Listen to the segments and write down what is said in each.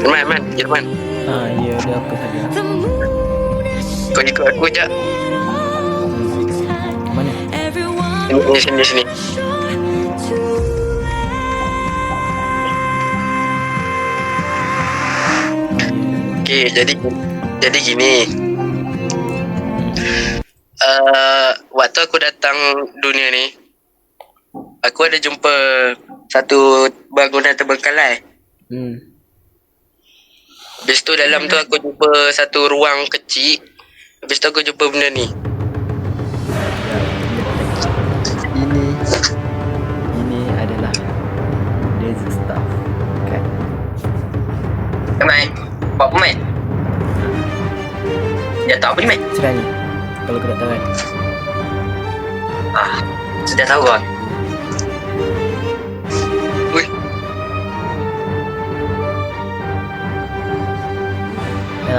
Jerman. Ah, ya ada apa saja. Kau ikut aku je. Mana? Sini, sini, sini. Okay, jadi jadi gini. Uh, waktu aku datang dunia ni, aku ada jumpa satu bangunan terbengkalai. Hmm. Habis tu dalam tu aku jumpa satu ruang kecil. Habis tu aku jumpa benda ni. Ini ini adalah desert stuff. Kan? Mai, buat apa Mai? Dia tahu apa ni Mai? Cerah ni. Kalau kau tak tahu kan. Ah, sudah tahu kan?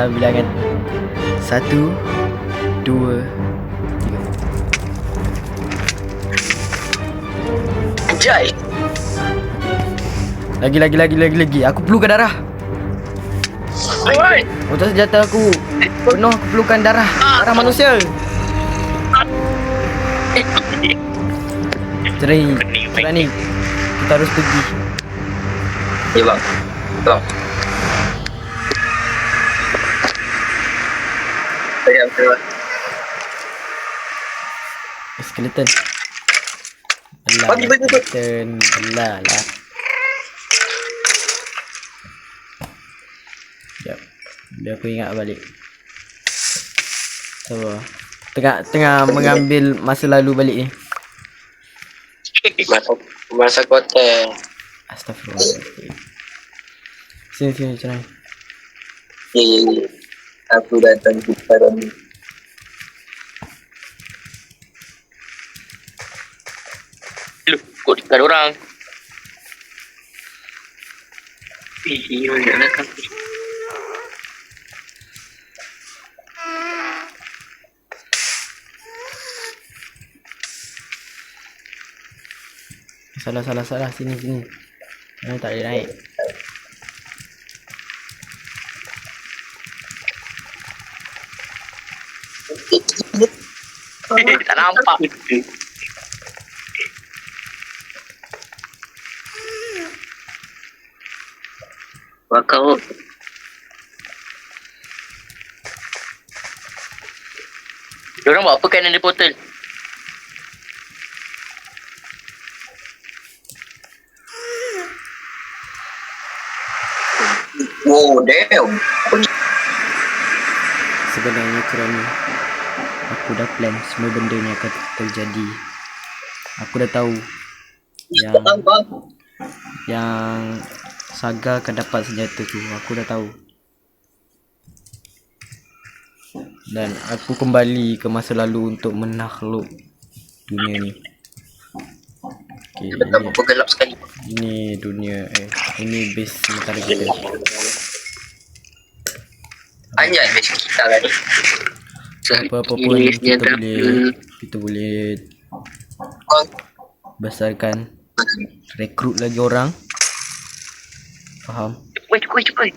Dalam bilangan satu, dua, tiga. anjay. Lagi lagi lagi lagi lagi. Aku perlukan darah. Oi. Untuk senjata aku penuh aku perlukan darah. Darah manusia. Cerai. Cerai ni. Kita harus pergi. Ya bang. Bang. Saya saya. Skeleton. Alah, Bagi, bagi, bagi. skeleton. Alah lah. Sekejap. Biar aku ingat balik. Sabar. Tengah tengah mengambil masa lalu balik ni. Masa masa kota. Astagfirullah. Sini sini cerai. Eh, aku datang ke sekarang ni. Lu, kok tinggal orang? Iya, nak datang. Salah salah salah sini sini. Mana tak boleh naik. Tak nampak. Wakau. Diorang buat apa kan ada portal? Oh, damn. Sebenarnya kerana aku dah plan semua benda ni akan terjadi. Aku dah tahu yang yang Saga akan dapat senjata tu. Aku dah tahu. Dan aku kembali ke masa lalu untuk menakluk dunia ni. Okay, ini, gelap sekali. ini dunia eh ini base sementara kita. Anjay, macam kita lah ni. Apa-apa pun kita boleh kita boleh besarkan rekrut lagi orang. Faham? Wait, wait, wait.